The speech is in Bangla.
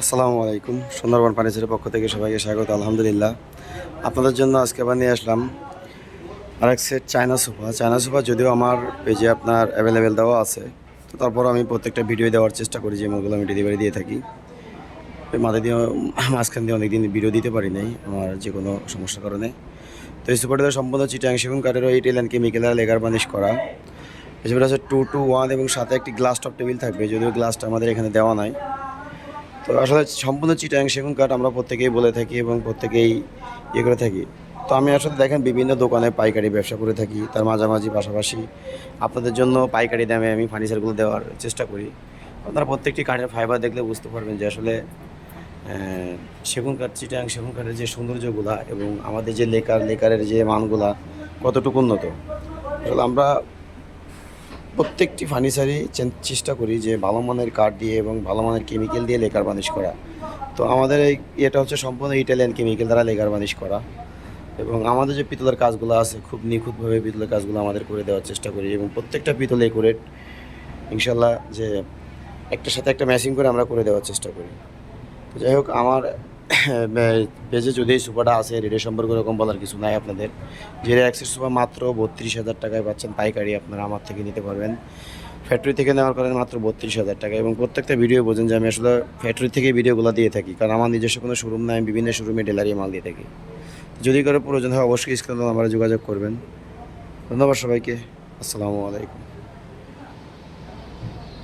আসসালামু আলাইকুম। সুন্দরবন ফার্নিচারের পক্ষ থেকে সবাইকে স্বাগত, আলহামদুলিল্লাহ। আপনাদের জন্য আজকে আবার নিয়ে আসলাম আরেক set China sofa. China sofa যদিও আমার পেজে আপনার অ্যাভেলেবেল দেওয়া আছে, তো তারপর আমি প্রত্যেকটা ভিডিও দেওয়ার চেষ্টা করি, যে মোগুলো আমি ডেলিভারি দিয়ে থাকি। মাঝে দিয়ে মাঝখান দিয়ে অনেকদিন ভিডিও দিতে পারি নাই, আমার যে কোনো সমস্যার কারণে। তো এই সোফাটিতে সম্পূর্ণ চিটাং সেগুন কাঠেরও এই টেল অ্যান্ড কেমিক্যাল লেগার বানিশ করা। এছাড়া হচ্ছে টু টু ওয়ান এবং সাথে একটি গ্লাস টপ টেবিল থাকবে, যদিও গ্লাসটা আমাদের এখানে দেওয়া নাই। তো আসলে সম্পূর্ণ চিটাং সেগুন কাঠ আমরা প্রত্যেকেই বলে থাকি এবং প্রত্যেকেই ইয়ে করে থাকি। তো আমি আসলে দেখেন বিভিন্ন দোকানে পাইকারি ব্যবসা করে থাকি, তার মাঝামাঝি পাশাপাশি আপনাদের জন্য পাইকারি দামে আমি ফার্নিচারগুলো দেওয়ার চেষ্টা করি। আপনারা প্রত্যেকটি কাঠের ফাইবার দেখলে বুঝতে পারবেন যে আসলে সেগুন কাঠ, চিটাং সেগুন কাঠের যে সৌন্দর্যগুলা এবং আমাদের যে লেকার, লেকারের যে মানগুলা কতটুকু উন্নত। আসলে আমরা প্রত্যেকটি ফার্নিচারই চেষ্টা করি যে ভালো মানের কাঠ দিয়ে এবং ভালো মানের কেমিক্যাল দিয়ে লেকার বানিশ করা। তো আমাদের এই এটা হচ্ছে সম্পূর্ণ ইটালিয়ান কেমিক্যাল দ্বারা লেকার বানিশ করা। এবং আমাদের যে পিতলের কাজগুলো আছে, খুব নিখুঁতভাবে পিতলের কাজগুলো আমাদের করে দেওয়ার চেষ্টা করি এবং প্রত্যেকটা পিতল একুরেট ইনশাল্লাহ যে একটার সাথে একটা ম্যাচিং করে আমরা করে দেওয়ার চেষ্টা করি। যাই হোক, আমার পেজে যদি সুপারটা আছে রেডের সম্পর্কে এরকম বলার কিছু নাই আপনাদের। যে অ্যাক্সেস সুপার মাত্র বত্রিশ হাজার টাকায় পাচ্ছেন পাইকারি আপনারা আমার থেকে নিতে পারবেন। ফ্যাক্টরি থেকে নেওয়ার কারণে মাত্র বত্রিশ হাজার টাকা। এবং প্রত্যেকটা ভিডিও বোঝেন যে আমি আসলে ফ্যাক্টরি থেকে ভিডিওগুলো দিয়ে থাকি, কারণ আমার নিজস্ব কোনো শোরুম নাই, আমি বিভিন্ন শোরুমে ডেলারি মাল দিয়ে থাকি। যদি করে প্রয়োজন হয়, অবশ্যই স্ক্রিন নাম্বারে যোগাযোগ করবেন। ধন্যবাদ সবাইকে। আসসালামু আলাইকুম।